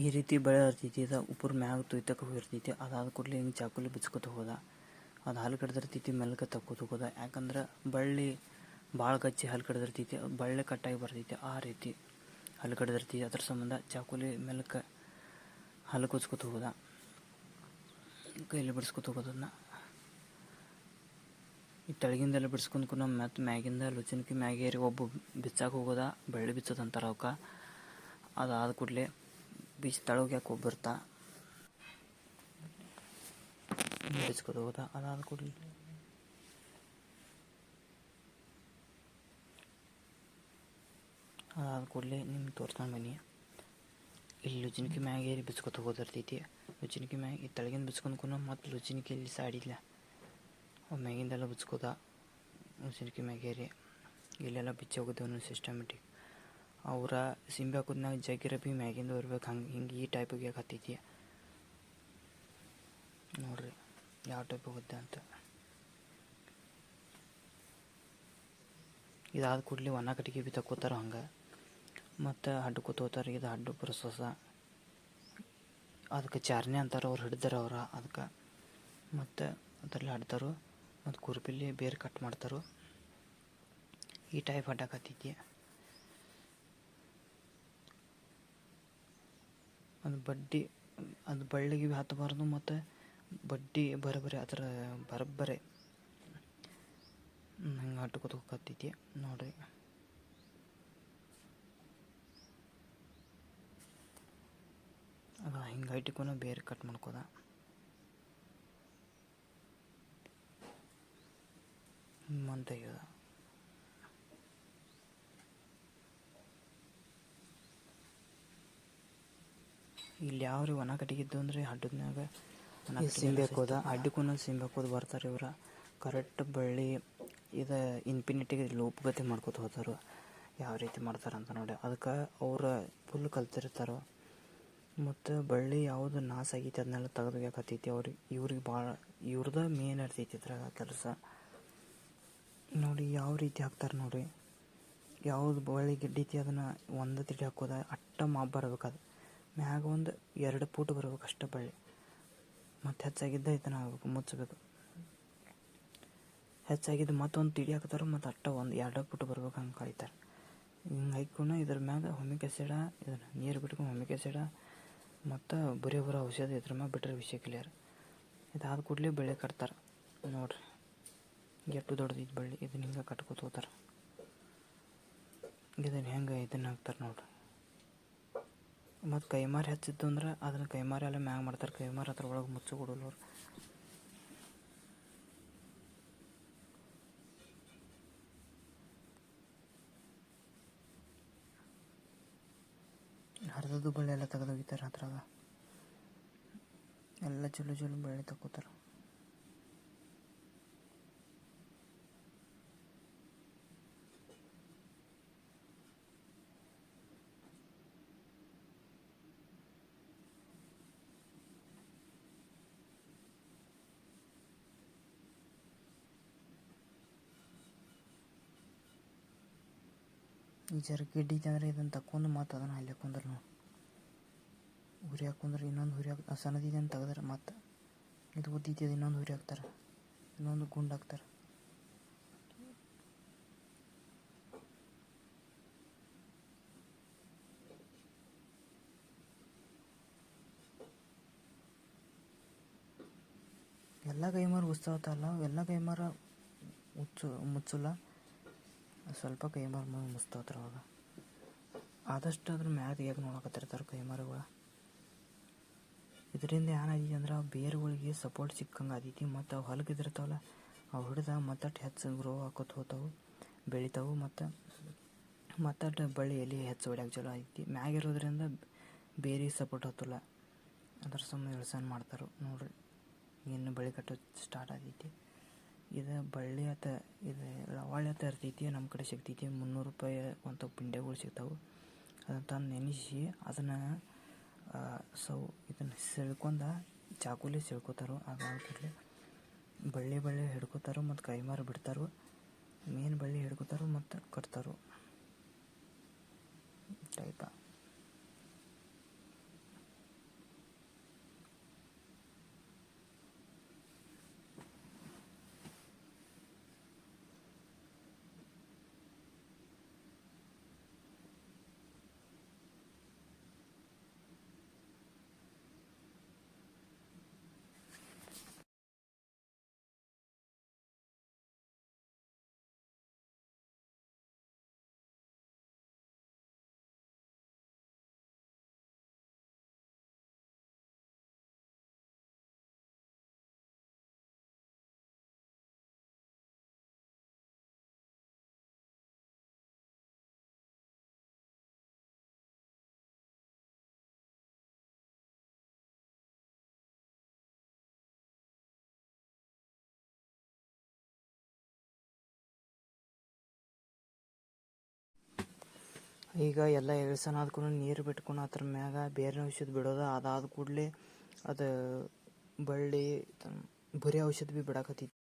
ಈ ರೀತಿ ಬೆಳೆ ಹರ್ತೈತಿ ಇದು ಉಪ್ಪರ ಮ್ಯಾಗ ತುಯ್ತಕ್ಕೆ ಹೋಗಿರ್ತೈತಿ, ಅದಾದ ಕೂಡಲೇ ಹಿಂಗೆ ಚಾಕುಲಿ ಬಿಚ್ಕೊತ ಹೋದ. ಅದು ಹಾಲು ಕಡ್ದಿರ್ತೈತಿ, ಮೆಲ್ಕ ತಕ್ಕೋತ ಹೋಗೋದ. ಯಾಕಂದ್ರೆ ಬಳ್ಳಿ ಭಾಳ ಗಚ್ಚಿ ಹಲ್ಲು ಕಡ್ದಿರ್ತೈತಿ, ಬಳ್ಳಿ ಕಟ್ಟಾಗಿ ಬರ್ತೈತಿ ಆ ರೀತಿ ಹಲ್ಲು ಕಡ್ದಿರ್ತೈತಿ. ಅದ್ರ ಸಂಬಂಧ ಚಾಕುಲಿ, ಮೆಲ್ಕ ಹಲ್ಲು ಕುಚ್ಕೋತ ಹೋದ ಕೈಲಿ ಬಿಡಿಸ್ಕೊತ ಹೋಗೋದನ್ನ. ಈ ತೆಳಗಿಂದೆಲ್ಲ ಬಿಡಿಸ್ಕೊಂಡು ನಮ್ಮ ಮತ್ತು ಮ್ಯಾಗಿಂದ ಲುಚಿನ್ಕಿ ಮ್ಯಾಗೇರಿ ಒಬ್ಬ ಬಿಚ್ಚಾಕ ಹೋಗೋದ, ಬಳ್ಳಿ ಬಿಚ್ಚೋದು ಅಂತಾರೆ ಅವಕ್ಕೆ. ಅದಾದ ಕೂಡಲೇ ಬೀಚ್ ತಳಗೆ ಯಾಕೆ ಒಬ್ಬ ಬರ್ತಾ ಬಿಡಿಸ್ಕೊತ ಹೋಗೋದ ಅದಾದ ಕೂಡಲೇ ಅದಾದ ಕೂಡಲೇ ನಿಮ್ಗೆ ತೋರ್ಸ್ಕೊಂಡು ಬನ್ನಿ ಇಲ್ಲಿ ಲುಚಿನ್ಕಿ ಮ್ಯಾಗ ಏರಿ ಬಿಚ್ಕೊತ ಹೋಗೋದಿರ್ತೈತಿ ಲುಚಿನ್ಕಿ ಮ್ಯಾಗ ಈ ತೆಳಗಿಂದ ಬಿಚ್ಕೊಂಡು ಮತ್ತು ಲುಚಿನ್ಕಿ ಇಲ್ಲಿ ಸಾಡಿಲ್ಲ ಅವು ಮ್ಯಾಗಿಂದೆಲ್ಲ ಬಿಚ್ಕೋದ ಲುಚಿನ್ಕಿ ಮ್ಯಾಗ ಏರಿ ಇಲ್ಲೆಲ್ಲ ಬಿಚ್ಚಿ ಹೋಗೋದು ಸಿಸ್ಟಮೆಟಿಕ್ ಅವರ ಸಿಂಬೆ ಹಾಕೋದ್ನಾಗ ಜಗ್ಗಿರ ಭೀ ಮ್ಯಾಗಿಂದ ಬರ್ಬೇಕು. ಹಂಗೆ, ಹಿಂಗೆ ಈ ಟೈಪಿಗೆ ಹತ್ತಿದ್ಯ ನೋಡ್ರಿ, ಯಾವ ಟೈಪ್ ಹೋಗುತ್ತೆ ಅಂತ. ಇದಾದ ಕೂಡಲಿ ಒಣ ಕಟ್ಟಿಗೆ ಭೀ ತಕ್ಕೋತಾರ ಹಂಗೆ? ಮತ್ತು ಹಡ್ಡು ಕೂತೋತಾರೆ ಇದು ಹಡ್ಡು ಪ್ರಸಸ ಅದಕ್ಕೆ ಚಾರ್ನೆ ಅಂತಾರೆ, ಅವ್ರು ಹಿಡ್ದಾರ ಅವ್ರ ಅದಕ್ಕೆ. ಮತ್ತು ಅದರಲ್ಲಿ ಹಡ್ತಾರೋ, ಮತ್ತು ಕುರ್ಪಿಲಿ ಬೇರೆ ಕಟ್ ಮಾಡ್ತಾರೋ. ಈ ಟೈಪ್ ಹಡ್ಡಾಕತ್ತೈತಿ ಅದು ಬಡ್ಡಿ, ಅದು ಬಳ್ಳಿಗೆ ಭೀ ಹತ್ತಬಾರ್ದು ಮತ್ತು ಬಡ್ಡಿ ಬರೋಬ್ಬರಿ ಅದರ ಬರೋಬ್ಬರಿ ಹಂಗೆ ಅಟ್ಕೋತ ಹೋಗತ್ತೈತಿ ನೋಡ್ರಿ. ಅದು ಹಿಂಗೆ ಇಟ್ಕೊಂಡು ಬೇರೆ ಕಟ್ ಮಾಡ್ಕೋದ. ಮಂತ್ ಇಲ್ಲಿ ಯಾವ ರೀ ಒಣ ಕಟ್ಟಿಗಿದ್ದು ಅಂದ್ರೆ ಹಡ್ಡದ್ನಾಗ ಸಿಂಬೆ ಹಾಕೋದ ಅಡ್ಡಿಕೊಂಡು ಸಿಂಬೆ ಹಾಕೋದು ಬರ್ತಾರೆ ಇವ್ರ. ಕರೆಕ್ಟ್ ಬಳ್ಳಿ ಇದು ಇನ್ಫಿನಿಟಿಗೆ ಲೂಪ್ ಗತಿ ಮಾಡ್ಕೊತ ಹೋದರು ಯಾವ ರೀತಿ ಮಾಡ್ತಾರೆ ಅಂತ ನೋಡಿ. ಅದಕ್ಕೆ ಅವ್ರ ಫುಲ್ ಕಲ್ತಿರ್ತಾರೆ. ಮತ್ತು ಬಳ್ಳಿ ಯಾವುದು ನಾಶ ಆಗೈತಿ ಅದನ್ನೆಲ್ಲ ತೆಗೆದುಬೇಕತ್ತೈತಿ ಅವ್ರಿಗೆ ಇವ್ರಿಗೆ ಭಾಳ ಇವ್ರದ ಮೇನ್ ಇರ್ತೈತಿ ಇದ್ರಾಗ ಕೆಲಸ. ನೋಡಿ ಯಾವ ರೀತಿ ಹಾಕ್ತಾರೆ ನೋಡಿ ಯಾವ್ದು ಬಳ್ಳಿ ಗಿಡ್ಡೈತಿ ಅದನ್ನು ಒಂದು ತಿಡಿ ಹಾಕೋದ ಅಟ್ಟ ಮಾ ಬರ್ಬೇಕು ಅದು ಮ್ಯಾಗ ಒಂದು ಎರಡು ಪೂಟ್ ಬರ್ಬೇಕು ಅಷ್ಟೇ ಬಳ್ಳಿ. ಮತ್ತು ಹೆಚ್ಚಾಗಿದ್ದ ಇದನ್ನ ಆಗ್ಬೇಕು, ಮುಚ್ಚಬೇಕು. ಹೆಚ್ಚಾಗಿದ್ದು ಮತ್ತೊಂದು ತಿಡಿ ಹಾಕ್ತಾರೆ, ಮತ್ತು ಅಟ್ಟ ಒಂದು ಎರಡು ಪುಟ್ಟು ಬರ್ಬೇಕು ಹಂಗೆ ಕಾಯ್ತಾರೆ. ಹಿಂಗೆ ಹಾಕೊಂಡು ಇದ್ರ ಮ್ಯಾಗ ಹೊಮಿಕ್ ಎಸಿಡ ಇದನ್ನು ನೀರು ಬಿಟ್ಕೊಂಡು ಹೊಮಿಕ್ ಎಸಿಡ ಮತ್ತು ಬರೀ ಬರೋ ಔಷಧಿ ಇದ್ರ ಮ್ಯಾಗ ಬಿಟ್ಟರೆ ವಿಷಯ ಕ್ಲಿಯರ್ ಇದಾದ ಕೂಡಲೇ ಬೆಳೆ ಕಟ್ತಾರೆ. ನೋಡ್ರಿ ಎಷ್ಟು ದೊಡ್ಡದಿದ್ದು ಬಳ್ಳಿ, ಇದನ್ನ ಹಿಂಗೆ ಕಟ್ಕೊತ ಹೋಗ್ತಾರೆ ಇದನ್ನು ಹೆಂಗೆ ಇದನ್ನು ಹಾಕ್ತಾರೆ ನೋಡ್ರಿ. ಮತ್ತು ಕೈಮಾರಿ ಹಚ್ಚಿತ್ತು ಅಂದ್ರೆ ಅದನ್ನು ಕೈಮಾರಿ ಎಲ್ಲ ಮ್ಯಾಗ ಮಾಡ್ತಾರೆ. ಕೈಮಾರಿ ಅದ್ರ ಒಳಗೆ ಮುಚ್ಚು ಕೊಡೋಲ್ಲ ಹರಿದದ್ದು ಬಳ್ಳಿ ಎಲ್ಲ ತೆಗೆದೋಗಿತಾರೆ ಅದ್ರಾಗ. ಎಲ್ಲ ಚಲೋ ಚಲೋ ಬಳ್ಳಿ ತಗೋತಾರೆ ಈ ಜರ ಗಿಡ್ಡಿ ಅಂದ್ರೆ ಇದನ್ನು ತಕ್ಕೊಂಡು ಮತ್ತು ಅದನ್ನು ಅಲ್ಲೇ ಕುಂದ್ರೆ ನೋಡಿ. ಹುರಿ ಹಾಕೊಂಡ್ರೆ ಇನ್ನೊಂದು ಹುರಿ ಹಾಕ್ ಸಣ್ಣದಿದೆ ಅಂತ ತೆಗೆದ್ರೆ ಮತ್ತು ಇದು ಉದ್ದಿದ್ದು ಇನ್ನೊಂದು ಹುರಿ ಹಾಕ್ತಾರೆ, ಇನ್ನೊಂದು ಗುಂಡು ಹಾಕ್ತಾರೆ. ಎಲ್ಲ ಕೈಮಾರು ಉತ್ಸವತ್ತಲ್ಲ ಎಲ್ಲ ಕೈಮಾರ ಮುಚ್ಚು ಮುಚ್ಚಲ್ಲ. ಸ್ವಲ್ಪ ಕೈಮಾರು ಮುಸ್ತೋತ್ರ ಅವಾಗ. ಆದಷ್ಟು ಅದ್ರ ಮ್ಯಾಗ ತೆಗಿಯಕ್ಕೆ ನೋಡಕತ್ತಿರ್ತಾರೆ ಕೈಮಾರುಗಳು ಇದರಿಂದ ಏನಾಗೈತಿ ಅಂದ್ರೆ ಬೇರುಗಳಿಗೆ ಸಪೋರ್ಟ್ ಸಿಕ್ಕಂಗೆ ಆಗೈತಿ ಮತ್ತು ಅವು ಹೊಲಗಿದಿರ್ತಾವಲ್ಲ, ಅವು ಹಿಡ್ದ ಮತ್ತಷ್ಟು ಹೆಚ್ಚು ಗ್ರೋ ಹಾಕೋತ ಹೋತಾವು, ಬೆಳಿತಾವು ಮತ್ತು ಮತ್ತಷ್ಟು ಬಳ್ಳಿ ಎಲೆ ಹೆಚ್ಚು ಹೊಡ್ಯಾಕೆ ಚಲೋ ಆಗೈತಿ ಮ್ಯಾಗಿರೋದ್ರಿಂದ ಬೇರೆ ಸಪೋರ್ಟ್ ಹತ್ತಲ್ಲ ಅದರ ಸುಮ್ಮನೆ ಇಳ್ಸನ್ ಮಾಡ್ತಾರೆ ನೋಡ್ರಿ. ಇನ್ನು ಬಳ್ಳಿ ಕಟ್ಟೋದು ಸ್ಟಾರ್ಟ್ ಆಗೈತಿ ಇದು ಬಳ್ಳಿ ಆತ ಇದು ಲವಾಳಿ ಆತ ಇರ್ತೈತಿ, ನಮ್ಮ ಕಡೆ ಸಿಗ್ತೈತಿ. ಮುನ್ನೂರು ರೂಪಾಯಿ ಅಂತ ಪಿಂಡೆಗಳು ಸಿಗ್ತಾವೆ. ಅದನ್ನು ತಂದು ನೆನೆಸಿ ಅದನ್ನು ಸೌ, ಇದನ್ನು ಸೆಳ್ಕೊಂಡ ಚಾಕುಲಿ ಸೆಳ್ಕೊತಾರೋ. ಅದಾದ ಕೂಡಲೇ ಬಳ್ಳಿ ಬಳ್ಳಿ ಹಿಡ್ಕೋತಾರೋ ಮತ್ತು ಕೈಮಾರು ಬಿಡ್ತಾರೋ. ಮೇನ್ ಬಳ್ಳಿ ಹಿಡ್ಕೋತಾರೋ ಮತ್ತು ಕಟ್ತಾರೋ. ಟೈಪ. ಈಗ ಎಲ್ಲ ಇಳ್ಸನ ಆದ್ಕೂ ನೀರು ಬಿಟ್ಕೊಂಡು ಅದ್ರ ಮ್ಯಾಗ ಬೇರೆ ಔಷಧ ಬಿಡೋದು, ಅದಾದ ಕೂಡಲೇ ಅದು ಬಳ್ಳಿ ಬರೀ ಔಷಧ ಭೀ ಬಿಡಾಕತ್ತಿತ್ತು